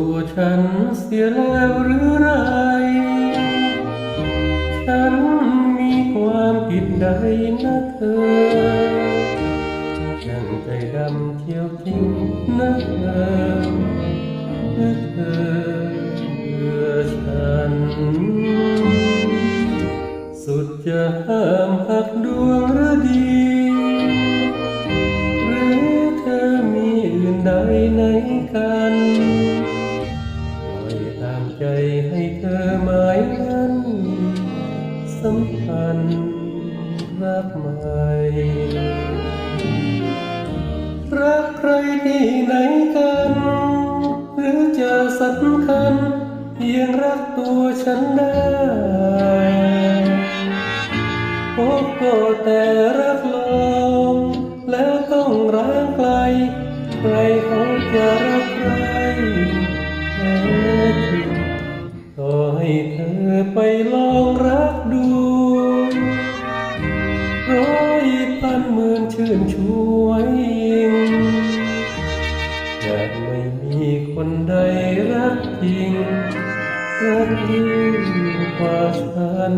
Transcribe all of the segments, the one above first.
ตัวฉันเสียแล้วหรือไร ฉันมีความผิดใดนะเธอยังใจดำเที่ยวทิ้งนะเธอเพื่อเธอเพื่อฉัน สุดจะห้ามหักดวงรือดีหรือเธอมีอื่นใดในกัน เธอหมายมันสัมพันธ์รักใหม่รักใครที่ไหนกัน หรือจะสำคัญเพียงรักตัวฉันได้ ชื่นช่วยยิ่งจะไม่มีคนใดรักจริงรักยิ่งกว่าฉัน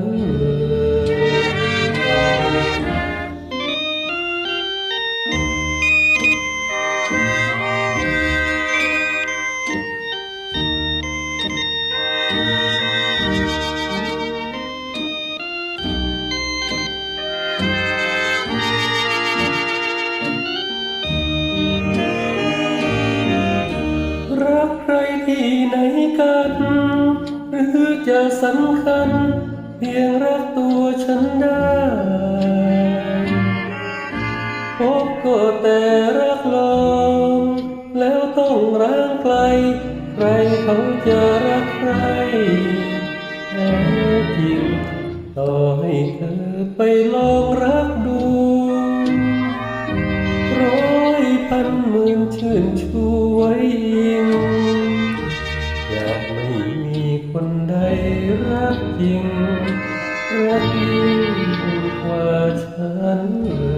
ที่ไหนกัน หรือจะสำคัญ เพียงรักตัวฉันได้พบก็แต่รักลมแล้วต้องร้างไกล ใครเขาจะรักใครแท้จริงต่อให้เธอไปลองรักดูร้อยพันหมื่นชื่นช่วยยิ่ง คนใดรักจริง รักยิ่งกว่าฉันเลย